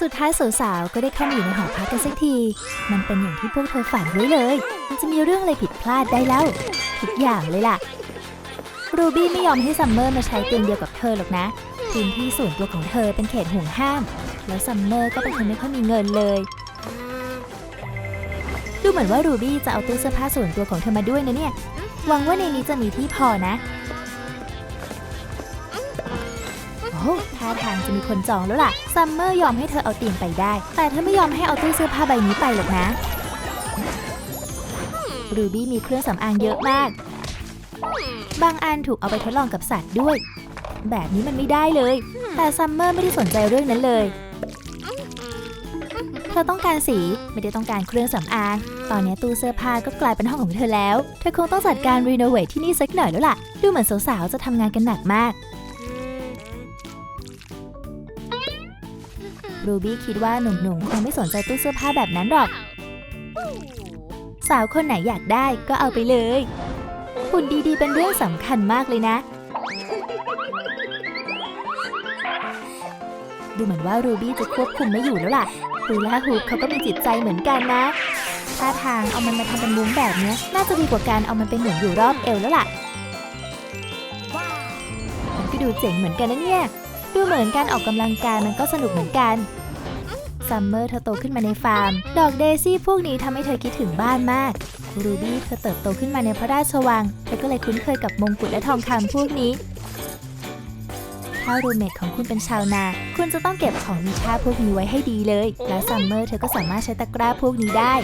สุดท้ายสาวๆก็ได้เข้ามาอยู่ในหอพักกันสักที มันเป็นอย่างที่พวกเธอฝันไว้เลยมันจะมีเรื่องอะไรผิดพลาดได้แล้วทุกอย่างเลยล่ะ รูบี้ไม่ยอมให้ซัมเมอร์มาใช้เตียงเดียวกับเธอหรอกนะพื้นที่ส่วนตัวของเธอเป็นเขตห่วงห้าม แล้วซัมเมอร์ก็เป็นคนไม่ค่อยมีเงินเลย ดูเหมือนว่ารูบี้จะเอาตู้เสื้อผ้าส่วนตัวของเธอมาด้วยนะเนี่ย หวังว่าในนี้จะมีที่พอนะ ทาทางจะมีคนจองแล้วล่ะ ซัมเมอร์ยอมให้เธอเอาเตียงไปได้ แต่เธอไม่ยอมให้เอาตู้เสื้อผ้าใบนี้ไปหรอกนะ รูบี้มีเครื่องสำอางเยอะมาก บางอันถูกเอาไปทดลองกับสัตว์ด้วย แบบนี้มันไม่ได้เลย แต่ซัมเมอร์ไม่ได้สนใจเรื่องนั้นเลย เธอต้องการสีไม่ได้ต้องการเครื่องสำอาง ตอนนี้ตู้เสื้อผ้าก็กลายเป็นห้องของเธอแล้ว เธอคงต้องจัดการรีโนเวทที่นี่สักหน่อยแล้วล่ะ ดูเหมือนสาวๆจะทำงานกันหนักมาก รูบี้คิดว่าหนุ่มๆ คงไม่สนใจตู้เสื้อผ้าแบบนั้นหรอก สาวคนไหนอยากได้ก็เอาไปเลยหุ่นดีๆ เป็นเรื่องสำคัญมากเลยนะ ดูเหมือนว่ารูบี้จะควบคุมไม่อยู่แล้วล่ะฮูลาฮูปเขาก็มีจิตใจเหมือนกันนะท่าทางเอามันมาทำเป็นมุ้งแบบเนี้ยน่าจะดีกว่าการเอามันเป็นหมุนอยู่รอบเอวแล้วล่ะมันก็ดูเจ๋งเหมือนกันนะเนี่ย ดูเหมือนการออกกำลังกายมันก็สนุกเหมือนกัน ซัมเมอร์เธอโตขึ้นมาในฟาร์ม ดอกเดซี่พวกนี้ทำให้เธอคิดถึงบ้านมาก รูบี้เธอเติบโตขึ้นมาในพระราชวัง เธอก็เลยคุ้นเคยกับมงกุฎและทองคำพวกนี้ ถ้ารูเมทของคุณเป็นชาวนา คุณจะต้องเก็บของมีค่าพวกนี้ไว้ให้ดีเลย และซัมเมอร์เธอก็สามารถใช้ตะกร้าพวกนี้ได้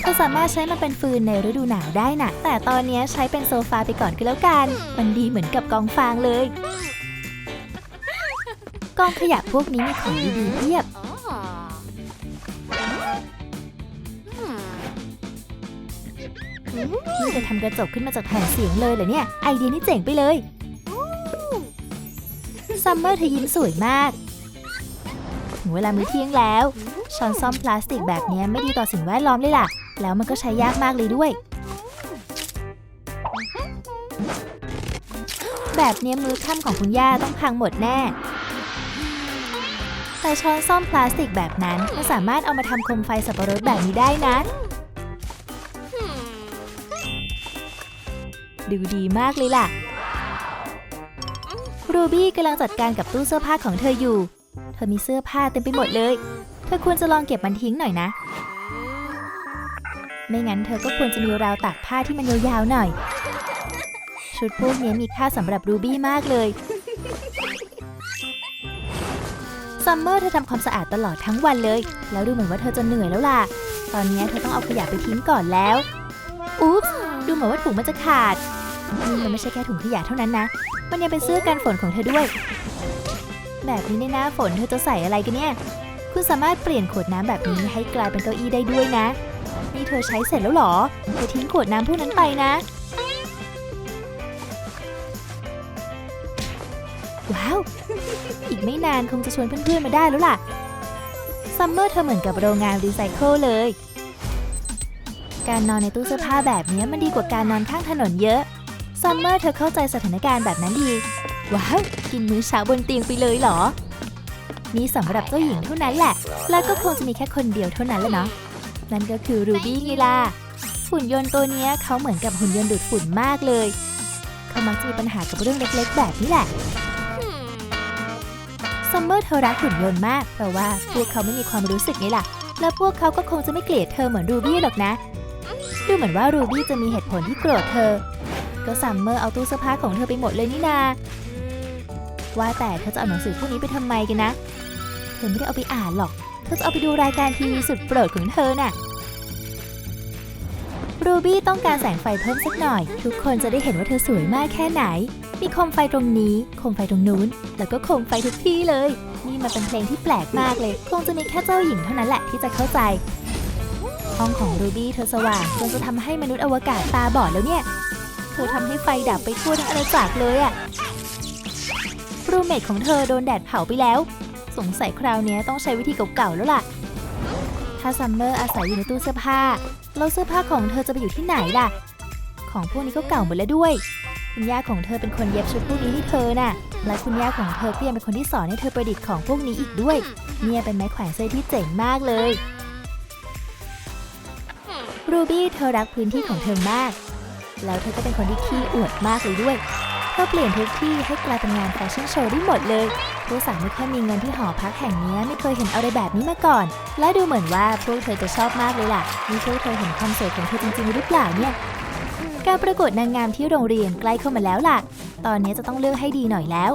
เธอสามารถใช้มันเป็นฟืนในฤดูหนาวได้นะแต่ตอนนี้ใช้เป็นโซฟาไปก่อนก็แล้วกัน มันดีเหมือนกับกองฟางเลย กองขยะพวกนี้มีของดีๆเพียบ นี่จะทำกระจกขึ้นมาจากแผ่นเสียงเลยเหรอเนี่ย ไอเดียนี่เจ๋งไปเลยซัมเมอร์เธอยิ้มสวยมาก ถึงเวลามื้อเที่ยงแล้ว ช้อนซ่อมพลาสติกแบบนี้ไม่ดีต่อสิ่งแวดล้อมเลยล่ะ แล้วมันก็ใช้ยากมากเลยด้วย แบบนี้มื้อค่ำของคุณย่าต้องพังหมดแน่ แต่ช้อนซ่อมพลาสติกแบบนั้นก็สามารถเอามาทำโคมไฟสับปะรดแบบนี้ได้นะดูดีมากเลยล่ะ รูบี้กำลังจัดการกับตู้เสื้อผ้าของเธออยู่ เธอมีเสื้อผ้าเต็มไปหมดเลย เธอควรจะลองเก็บมันทิ้งหน่อยนะ ไม่งั้นเธอก็ควรจะมีราวตากผ้าที่มันยาวๆหน่อย ชุดพวกนี้มีค่าสำหรับรูบี้มากเลย ซัมเมอร์เธอทำความสะอาดตลอดทั้งวันเลย แล้วดูเหมือนว่าเธอจะเหนื่อยแล้วล่ะ ตอนนี้เธอต้องเอาขยะไปทิ้งก่อนแล้ว อุ๊บดูเหมือนว่าถุงมันจะขาดนี่มันไม่ใช่แค่ถุงขยะเท่านั้นนะ มันยังเป็นเสื้อกันฝนของเธอด้วย แบบนี้ในหน้าฝนเธอจะใส่อะไรกันเนี่ย คุณสามารถเปลี่ยนขวดน้ำแบบนี้ให้กลายเป็นเก้าอี้ได้ด้วยนะ นี่เธอใช้เสร็จแล้วหรอเธอทิ้งขวดน้ำพวกนั้นไปนะ ว้าว อีกไม่นานคงจะชวนเพื่อนๆมาได้แล้วล่ะ ซัมเมอร์เธอเหมือนกับโรงงานรีไซเคิลเลย การนอนในตู้เสื้อผ้าแบบนี้มันดีกว่าการนอนข้างถนนเยอะ ซัมเมอร์เธอเข้าใจสถานการณ์แบบนั้นดี ว้าว กินมื้อเช้าบนเตียงไปเลยเหรอ นี่สำหรับเจ้าหญิงเท่านั้นแหละ แล้วก็คงจะมีแค่คนเดียวเท่านั้นแหละเนาะ นั่นก็คือรูบี้ไงล่ะ หุ่นยนต์ตัวนี้เขาเหมือนกับหุ่นยนต์ดูดฝุ่นมากเลย เขามักจะมีปัญหากับเรื่องเล็กๆ แบบนี้แหละ ซัมเมอร์เธอรักหุ่นยนต์มาก เพราะว่าพวกเขาไม่มีความรู้สึกไงล่ะและพวกเขาก็คงจะไม่เกลียดเธอเหมือนรูบี้หรอกนะ ดูเหมือนว่ารูบี้จะมีเหตุผลที่โกรธเธอ ก็ซัมเมอร์เอาตู้เสื้อผ้าของเธอไปหมดเลยนี่นา ว่าแต่เธอจะเอาหนังสือพวกนี้ไปทำไมกันนะ เธอไม่ได้เอาไปอ่านหรอก เธอจะเอาไปดูรายการทีวีสุดโปรดของเธอน่ะ รูบี้ต้องการแสงไฟเพิ่มสักหน่อย ทุกคนจะได้เห็นว่าเธอสวยมากแค่ไหน มีโคมไฟตรงนี้โคมไฟตรงนู้น แล้วก็โคมไฟทุกที่เลย นี่มันเป็นเพลงที่แปลกมากเลย คงจะมีแค่เจ้าหญิงเท่านั้นแหละที่จะเข้าใจ ห้องของรูบี้เธอสว่างจนจะทำให้มนุษย์อวกาศตาบอดแล้วเนี่ย เธอทำให้ไฟดับไปทั่วทั้งอาณาจักรเลยอะรูเมทของเธอโดนแดดเผาไปแล้ว สงสัยคราวนี้ต้องใช้วิธีเก่าๆแล้วล่ะถ้าซัมเมอร์อาศัยอยู่ในตู้เสื้อผ้าแล้วเสื้อผ้าของเธอจะไปอยู่ที่ไหนล่ะ ของพวกนี้ก็เก่าหมดแล้วด้วย คุณย่าของเธอเป็นคนเย็บชุดพวกนี้ให้เธอน่ะ และคุณย่าของเธอก็ยังเป็นคนที่สอนให้เธอประดิษฐ์ของพวกนี้อีกด้วย เนี่ยเป็นไม้แขวนเสื้อที่เจ๋งมากเลย รูบี้เธอรักพื้นที่ของเธอมาก แล้วเธอก็เป็นคนที่ขี้อวดมากเลยด้วย เธอเปลี่ยนทุกที่ให้กลายเป็นงานแฟชั่นโชว์ได้หมดเลยผู้สั่งไม่ค่อยมีเงินที่หอพักแห่งนี้ไม่เคยเห็นอะไรแบบนี้มาก่อน และดูเหมือนว่าพวกเธอจะชอบมากเลยล่ะนี่พวกเธอเห็นความสวยของเธอจริงๆหรือเปล่าเนี่ย การประกวดนางงามที่โรงเรียนใกล้เข้ามาแล้วล่ะ ตอนนี้จะต้องเลือกให้ดีหน่อยแล้ว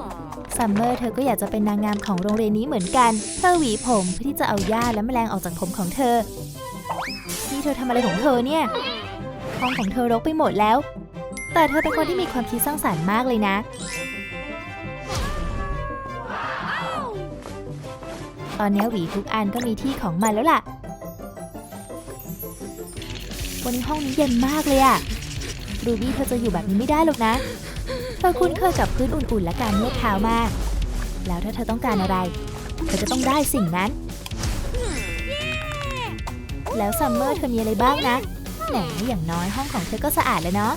ซัมเมอร์เธอก็อยากจะเป็นนางงามของโรงเรียนนี้เหมือนกัน เธอหวีผมเพื่อที่จะเอาหญ้าและแมลงออกจากผมของเธอ นี่เธอทำอะไรของเธอเนี่ย ห้องของเธอรกไปหมดแล้ว แต่เธอเป็นคนที่มีความคิดสร้างสรรค์มากเลยนะ ตอนนี้หวีทุกอันก็มีที่ของมันแล้วล่ะ วันนี้ห้องนี้เย็นมากเลยอะ รูบี้เธอจะอยู่แบบนี้ไม่ได้หรอกนะ เธอคุ้นเคยกับพื้นอุ่นๆ และการนวดเท้ามาก แล้วถ้าเธอต้องการอะไร เธอจะต้องได้สิ่งนั้น แล้วซัมเมอร์เธอมีอะไรบ้างนะแหมอย่างน้อยห้องของเธอก็สะอาดแล้วเนาะ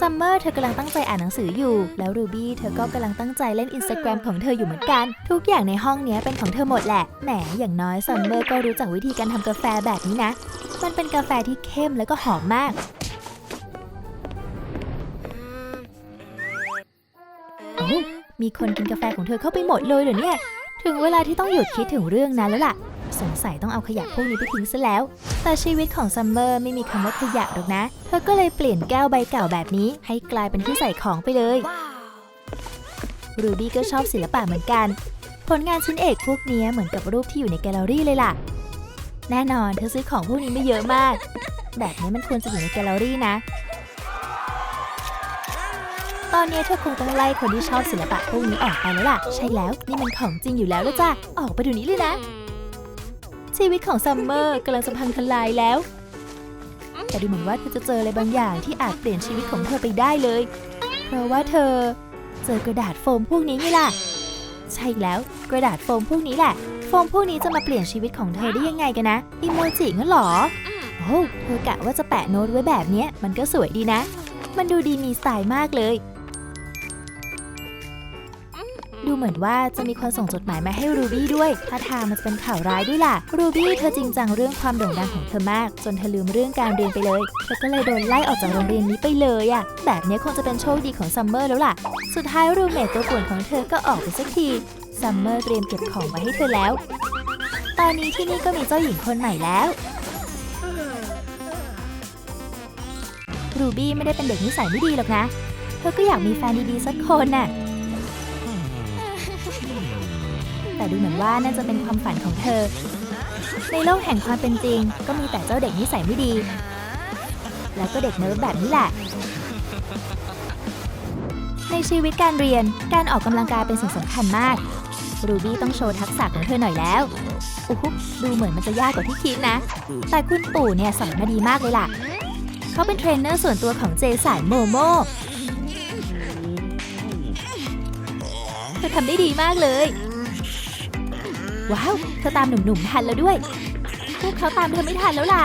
ซัมเมอร์เธอกำลังตั้งใจอ่านหนังสืออยู่ แล้วรูบี้เธอก็กำลังตั้งใจเล่นอินสตาแกรมของเธออยู่เหมือนกัน ทุกอย่างในห้องนี้เป็นของเธอหมดแหละ แหม อย่างน้อยซัมเมอร์ก็รู้จักวิธีการทำกาแฟแบบนี้นะ มันเป็นกาแฟที่เข้มแล้วก็หอมมาก มีคนกินกาแฟของเธอเข้าไปหมดเลยเหรอเนี่ย ถึงเวลาที่ต้องหยุดคิดถึงเรื่องนั้นแล้วล่ะ สงสัยต้องเอาขยะพวกนี้ไปทิ้งซะแล้ว แต่ชีวิตของซัมเมอร์ไม่มีคำว่าขยะหรอกนะ เธอก็เลยเปลี่ยนแก้วใบเก่าแบบนี้ ให้กลายเป็นที่ใส่ของไปเลย รูบี้ก็ชอบศิลปะเหมือนกัน ผลงานชิ้นเอกพวกนี้เหมือนกับรูปที่อยู่ในแกลเลอรี่เลยล่ะ แน่นอนเธอซื้อของพวกนี้ไม่เยอะมาก แบบนี้มันควรจะอยู่ในแกลเลอรี่นะ ตอนนี้เธอคงต้องไล่คนที่ชอบศิลปะพวกนี้ออกไปแล้วล่ะ ใช่แล้วนี่มันของจริงอยู่แล้วละจ้ะ ออกไปเดูนี้เลยนะ ชีวิตของซัมเมอร์กำลังจะพังทลายแล้ว แต่ดูเหมือนว่าเธอจะเจออะไรบางอย่างที่อาจเปลี่ยนชีวิตของเธอไปได้เลย เพราะว่าเธอเจอกระดาษโฟมพวกนี้ไงล่ะ ใช่แล้วกระดาษโฟมพวกนี้แหละ โฟมพวกนี้จะมาเปลี่ยนชีวิตของเธอได้ยังไงกันนะอีโมจิงั้นหรอโอ้เธอกะว่าจะแปะโน้ตไว้แบบนี้มันก็สวยดีนะ มันดูดีมีสไตล์มากเลย ดูเหมือนว่าจะมีคนส่งจดหมายมาให้รูบี้ด้วยท่าทางมันจะเป็นข่าวร้ายด้วยล่ะ รูบี้เธอจริงจังเรื่องความโด่งดังของเธอมาก จนเธอลืมเรื่องการเรียนไปเลย เธอก็เลยโดนไล่ออกจากโรงเรียนนี้ไปเลยอะแบบนี้คงจะเป็นโชคดีของซัมเมอร์แล้วล่ะ สุดท้ายรูเมทตัวป่วนของเธอก็ออกไปสักที ซัมเมอร์เตรียมเก็บของไว้ให้เธอแล้ว ตอนนี้ที่นี่ก็มีเจ้าหญิงคนใหม่แล้วรูบี้ไม่ได้เป็นเด็กนิสัยไม่ดีหรอกนะ เธอก็อยากมีแฟนดีๆสักคนน่ะ ดูเหมือนว่าน่าจะเป็นความฝันของเธอ ในโลกแห่งความเป็นจริง ก็มีแต่เจ้าเด็กนิสัยไม่ดี แล้วก็เด็กเนิร์ดแบบนี้แหละ ในชีวิตการเรียนการออกกำลังกายเป็นสิ่งสำคัญมาก รูบี้ต้องโชว์ทักษะของเธอหน่อยแล้วโอ้โหดูเหมือนมันจะยากกว่าที่คิดนะ แต่คุณปู่เนี่ยสอนมาดีมากเลยล่ะ เขาเป็นเทรนเนอร์ส่วนตัวของเจสันโมโมเธอทำได้ดีมากเลย ว้าวเธอตามหนุ่มๆทันแล้วด้วย พวกเขาตามเธอไม่ทันแล้วล่ะ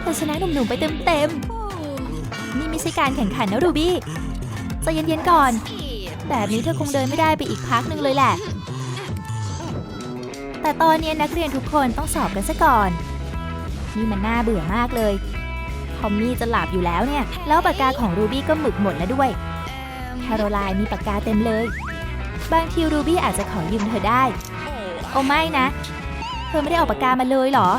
เธอชนะหนุ่มๆไปเต็มๆ นี่ไม่ใช่การแข่งขันนะรูบี้ใจเย็นๆก่อน แบบนี้เธอคงเดินไม่ได้ไปอีกพักหนึ่งเลยแหละ แต่ตอนนี้นักเรียนทุกคนต้องสอบกันซะก่อน นี่มันน่าเบื่อมากเลยทอมมี่จะหลับอยู่แล้วเนี่ย แล้วปากกาของรูบี้ก็หมึกหมดแล้วด้วย แคโรไลน์มีปากกาเต็มเลย บางทีรูบี้อาจจะขอยืมเธอได้ โอ้ไม่นะ เธอไม่ได้เอาปากกามาเลยเหรอ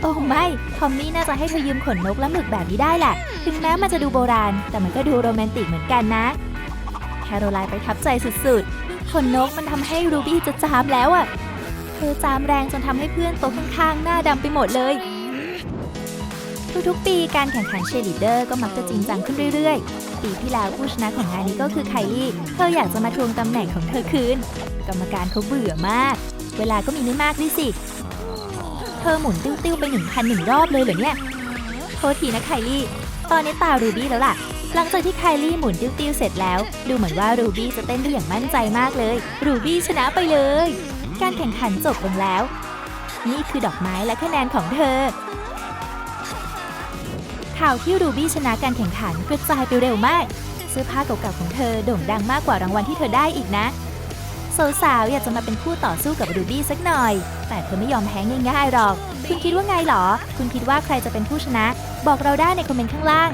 โอ้ไม่ทอมมี่น่าจะให้เธอยืมขนนกและหมึกแบบนี้ได้แหละ ถึงแม้มันจะดูโบราณ แต่มันก็ดูโรแมนติกเหมือนกันนะ แคโรไลน์ประทับใจสุดๆ ขนนกมันทำให้รูบี้จะจามแล้วอะ่ะ เธอจามแรงจนทำให้เพื่อนโต๊ะข้างๆ หน้าดำไปหมดเลยทุกๆ ปีการแข่งขันเชลีดเดอร์ก็มักจะจริงจังขึ้นเรื่อยๆ ปีที่แล้วผู้ชนะของงานนี้ก็คือไคลี่ เธออยากจะมาทวงตำแหน่งของเธอคืน กรรมการเขาเบื่อมาก เวลาก็มีไม่มากด้วยสิ เธอหมุนติ้วๆไปหนึ่งพันหนึ่งรอบเลยเหรอเนี่ยโทษทีนะไคลี่ ตอนนี้ตารูบี้แล้วล่ะ หลังจากที่ไคลี่หมุนติ้วๆเสร็จแล้ว ดูเหมือนว่ารูบี้จะเต้นได้อย่างมั่นใจมากเลย รูบี้ชนะไปเลย การแข่งขันจบลงแล้ว นี่คือดอกไม้และคะแนนของเธอ คข่าวที่รูบี้ชนะการแข่งขันกระจายไปเร็วมากเสื้อผ้าเก่าๆของเธอโด่งดังมากกว่ารางวัลที่เธอได้อีกนะสาวๆอยากจะมาเป็นคู่ต่อสู้กับรูบี้สักหน่อย แต่เธอไม่ยอมแพ้ง่ายๆหรอก คุณคิดว่าไงหรอ คุณคิดว่าใครจะเป็นผู้ชนะ บอกเราได้ในคอมเมนต์ข้างล่าง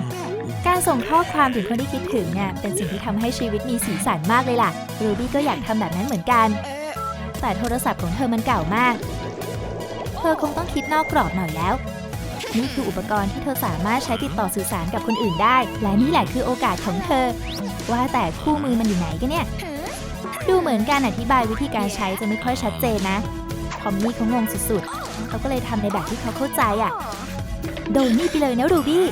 การส่งข้อความถึงคนที่คิดถึงเนี่ยเป็นสิ่งที่ทำให้ชีวิตมีสีสันมากเลยล่ะ รูบี้ก็อยากทำแบบนั้นเหมือนกัน แต่โทรศัพท์ของเธอมันเก่ามาก เธอคงต้องคิดนอกกรอบหน่อยแล้ว นี่คืออุปกรณ์ที่เธอสามารถใช้ติดต่อสื่อสารกับคนอื่นได้ และนี่แหละคือโอกาสของเธอ ว่าแต่คู่มือมันอยู่ไหนกันเนี่ย ดูเหมือนการอธิบายวิธีการใช้จะไม่ค่อยชัดเจนนะ ทอมมี่เขางงสุดๆ เขาก็เลยทำในแบบที่เขาเข้าใจอะ่ะ โดนนี่ไปเลยนะรูบี้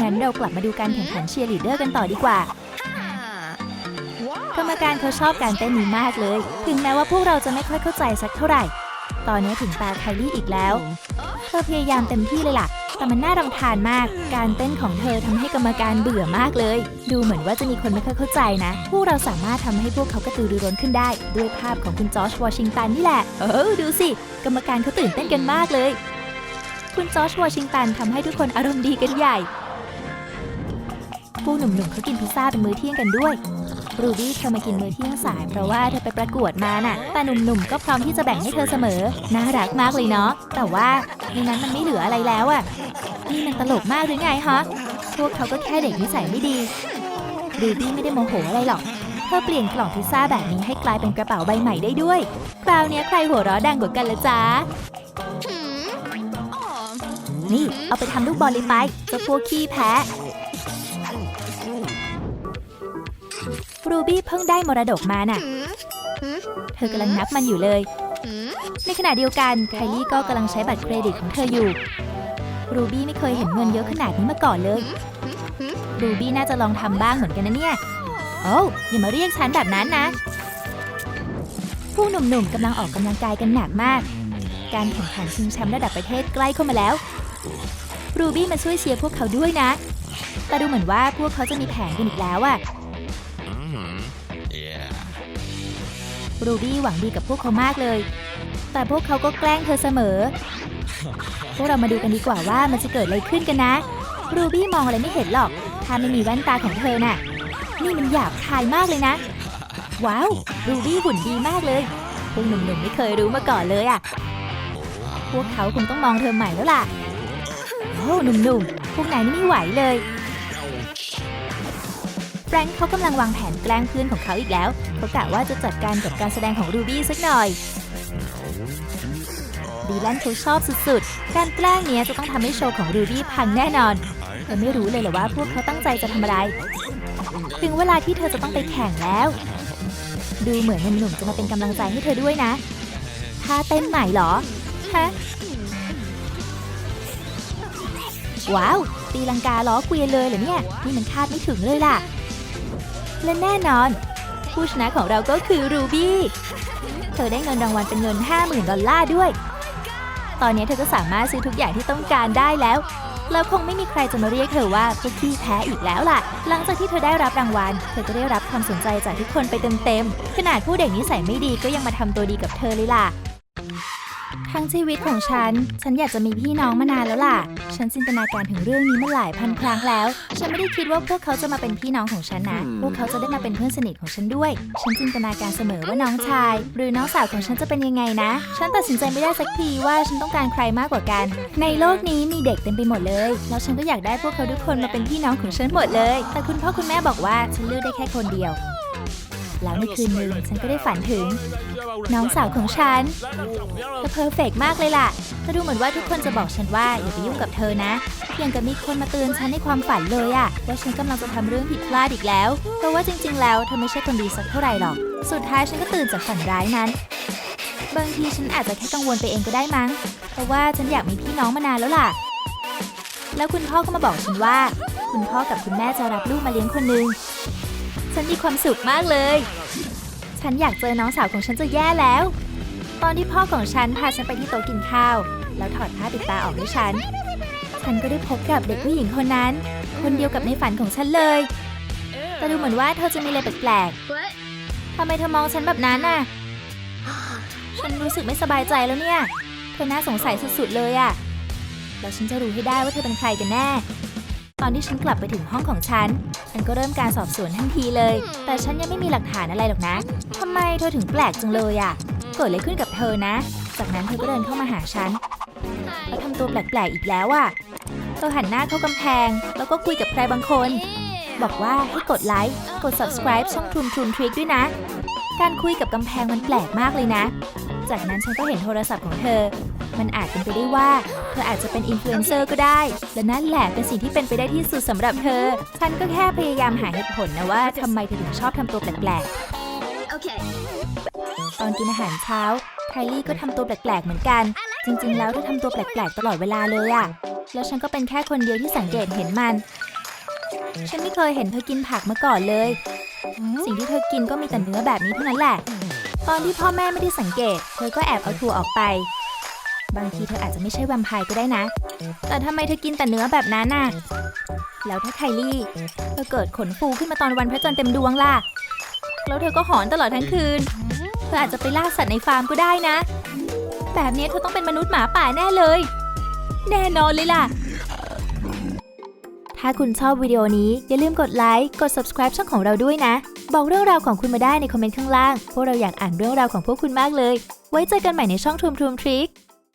งั้นเรากลับมาดูการแข่งขันเชียร์ลีดเดอร์กันต่อดีกว่ากรรมการเขาชอบการเต้นนี้มากเลย ถึงแม้ว่าพวกเราจะไม่ค่อยเข้าใจสักเท่าไหร่ ตอนนี้ถึงตาไคลี่อีกแล้ว เธอพยายามเต็มที่เลยล่ะ แต่มันน่ารำคาญมาก การเต้นของเธอทำให้กรรมการเบื่อมากเลย ดูเหมือนว่าจะมีคนไม่ค่อยเข้าใจนะ พวกเราสามารถทำให้พวกเขากระตือรือร้นขึ้นได้ ด้วยภาพของคุณจอร์จวอชิงตันนี่แหละ เออ ดูสิ กรรมการเขาตื่นเต้นกันมากเลย คุณจอร์จวอชิงตันทำให้ทุกคนอารมณ์ดีกันใหญ่ ผู้หนุ่มๆเขากินพิซซ่าเป็นมื้อเที่ยงกันด้วย รูบี้เธอมากินมื้อเที่ยงสายเพราะว่าเธอไปประกวดมาน่ะ แต่หนุ่มๆก็พร้อมที่จะแบ่งให้เธอเสมอ น่ารักมากเลยเนาะ แต่ว่าในนั้นมันไม่เหลืออะไรแล้วอะนี่มันตลกมากหรือไงฮะ พวกเขาก็แค่เด็กนิสัยไม่ดี รูบี้ไม่ได้โมโหอะไรหรอก เธอเปลี่ยนกล่องพิซซ่าแบบนี้ให้กลายเป็นกระเป๋าใบใหม่ได้ด้วย คราวเนี้ยใครหัวเราะดังกว่ากันละจ๊ะนี่ เอาไปทำลูกบอลเลยไปเจ้าพวกขี้แพ้ รูบี้เพิ่งได้มรดกมาน่ะ เธอกำลังนับมันอยู่เลย ในขณะเดียวกันไคลี่ก็กำลังใช้บัตรเครดิตของเธออยู่ รูบี้ไม่เคยเห็นเงินเยอะขนาดนี้มาก่อนเลย รูบี้น่าจะลองทำบ้างเหมือนกันนะเนี่ย โอ้วอย่ามาเรียกฉันแบบนั้นนะ ผู้หนุ่มๆกำลังออกกำลังกายกันหนักมาก การแข่งขันชิงแชมป์ระดับประเทศใกล้เข้ามาแล้ว รูบี้มาช่วยเชียร์พวกเขาด้วยนะแต่ดูเหมือนว่าพวกเขาจะมีแผนกันอีกแล้วอะ รูบี้หวังดีกับพวกเขามากเลย แต่พวกเขาก็แกล้งเธอเสมอ พวกเรามาดูกันดีกว่าว่ามันจะเกิดอะไรขึ้นกันนะ รูบี้มองอะไรไม่เห็นหรอก ถ้าไม่มีแว่นตาของเธอน่ะ นี่มันหยาบคายมากเลยนะ ว้าว รูบี้หุ่นดีมากเลย พวกหนุ่มๆไม่เคยรู้มาก่อนเลยอะพวกเขาคงต้องมองเธอใหม่แล้วล่ะ โอ้หนุ่มๆ พวกนายนี่ไม่ไหวเลย แฟรงค์เขากำลังวางแผนแกล้งเพื่อนของเขาอีกแล้วเขากะว่าจะจัดการกับการแสดงของรูบี้สักหน่อยดีแลนเขาชอบสุดๆ การแกล้งเนี้ยจะต้องทำให้โชว์ของรูบี้พังแน่นอน เธอไม่รู้เลยเหรอว่าพวกเขาตั้งใจจะทำอะไร ถึงเวลาที่เธอจะต้องไปแข่งแล้ว ดูเหมือนหนุ่มๆจะมาเป็นกำลังใจให้เธอด้วยนะท่าเต้นใหม่เหรอ ฮะ ว้าว ตีลังกาล้อเกวียนเลยเหรอเนี่ย นี่มันคาดไม่ถึงเลยล่ะ และแน่นอน ผู้ชนะของเราก็คือรูบี้ เธอได้เงินรางวัลเป็นเงิน 50,000 ดอลลาร์ด้วย ตอนนี้เธอก็สามารถซื้อทุกอย่างที่ต้องการได้แล้ว แล้วคงไม่มีใครจะมาเรียกเธอว่าพวกขี้แพ้อีกแล้วล่ะ หลังจากที่เธอได้รับรางวัล เธอก็ได้รับความสนใจจากทุกคนไปเต็มๆ ขนาดผู้เด็กนิสัยไม่ดีก็ยังมาทำตัวดีกับเธอเลยล่ะ ทั้งชีวิตของฉัน ฉันอยากจะมีพี่น้องมานานแล้วล่ะ ฉันจินตนาการถึงเรื่องนี้มาหลายพันครั้งแล้ว ฉันไม่ได้คิดว่าพวกเขาจะมาเป็นพี่น้องของฉันนะ พวกเขาจะได้มาเป็นเพื่อนสนิทของฉันด้วย ฉันจินตนาการเสมอว่าน้องชาย หรือน้องสาวของฉันจะเป็นยังไงนะ ฉันตัดสินใจไม่ได้สักทีว่าฉันต้องการใครมากกว่ากัน ในโลกนี้มีเด็กเต็มไปหมดเลย แล้วฉันก็อยากได้พวกเขาทุกคนมาเป็นพี่น้องของฉันหมดเลย แต่คุณพ่อคุณแม่บอกว่าฉันเลือกได้แค่คนเดียว แล้วในคืนหนึ่งฉันก็ได้ฝันถึง น้องสาวของฉันเธอเพอร์เฟกต์มากเลยล่ะแต่ดูเหมือนว่าทุกคนจะบอกฉันว่าอย่าไปยุ่งกับเธอนะอย่างกับมีคนมาเตือนฉันในความฝันเลยอะว่าฉันกำลังจะทำเรื่องผิดพลาดอีกแล้ว เพราะว่าจริง ๆ แล้วเธอไม่ใช่คนดีสักเท่าไหร่หรอก สุดท้ายฉันก็ตื่นจากฝันร้ายนั้นบางทีฉันอาจจะแค่กังวลไปเองก็ได้มั้ง เพราะว่าฉันอยากมีพี่น้องมานานแล้วล่ะ แล้วคุณพ่อก็มาบอกฉันว่า คุณพ่อกับคุณแม่จะรับลูกมาเลี้ยงคนหนึ่ง ฉันมีความสุขมากเลย ฉันอยากเจอน้องสาวของฉันจะแย่แล้ว ตอนที่พ่อของฉันพาฉันไปที่โต๊ะกินข้าว แล้วถอดผ้าปิดตาออกให้ฉัน ฉันก็ได้พบกับเด็กผู้หญิงคนนั้น คนเดียวกับในฝันของฉันเลย แต่ดูเหมือนว่าเธอจะมีอะไรแปลกๆทำไมเธอมองฉันแบบนั้นน่ะ ฉันรู้สึกไม่สบายใจแล้วเนี่ย เธอน่าสงสัยสุดๆเลยอะแล้วฉันจะรู้ให้ได้ว่าเธอเป็นใครกันแน่ตอนที่ฉันกลับไปถึงห้องของฉัน ฉันก็เริ่มการสอบสวนทันทีเลย แต่ฉันยังไม่มีหลักฐานอะไรหรอกนะ ทำไมเธอถึงแปลกจังเลยอะเกิดอะไรขึ้นกับเธอนะ จากนั้นเธอก็เดินเข้ามาหาฉันแล้วทำตัวแปลกๆอีกแล้วอะเธอหันหน้าเข้ากำแพง แล้วก็คุยกับใครบางคน บอกว่าให้กดไลค์ กด subscribe ช่องทุนทุนทริกด้วยนะ การคุยกับกำแพงมันแปลกมากเลยนะ จากนั้นฉันก็เห็นโทรศัพท์ของเธอ มันอาจเป็นไปได้ว่า เธออาจจะเป็นอินฟลูเอนเซอร์ก็ได้ และนั่นแหละเป็นสิ่งที่เป็นไปได้ที่สุดสำหรับเธอ ฉันก็แค่พยายามหาเหตุผลนะว่าทำไมเธอถึงชอบทำตัวแปลกๆ ตอนกินอาหารเช้าไคลี่ก็ทำตัวแปลกๆเหมือนกัน จริง ๆ แล้วเธอทำตัวแปลกๆตลอดเวลาเลยอะแล้วฉันก็เป็นแค่คนเดียวที่สังเกตเห็นมัน ฉันไม่เคยเห็นเธอกินผักมาก่อนเลย สิ่งที่เธอกินก็มีแต่เนื้อแบบนี้เท่านั้นแหละ ตอนที่พ่อแม่ไม่ได้สังเกต เธอก็แอบเอาถั่วออกไป บางทีเธออาจจะไม่ใช่แวมไพร์ก็ได้นะ แต่ทำไมเธอกินแต่เนื้อแบบนั้นน่ะ แล้วถ้าไคลี่เธอเกิดขนฟูขึ้นมาตอนวันพระจันทร์เต็มดวงล่ะ แล้วเธอก็หอนตลอดทั้งคืน เธออาจจะไปล่าสัตว์ในฟาร์มก็ได้นะ แบบนี้เธอต้องเป็นมนุษย์หมาป่าแน่เลย แน่นอนเลยล่ะ ถ้าคุณชอบวิดีโอนี้ อย่าลืมกดไลค์ กด subscribe ช่องของเราด้วยนะ บอกเรื่องราวของคุณมาได้ในคอมเมนต์ข้างล่าง พวกเราอยากอ่านเรื่องราวของพวกคุณมากเลย ไว้เจอกันใหม่ในช่องทูมทูมทริค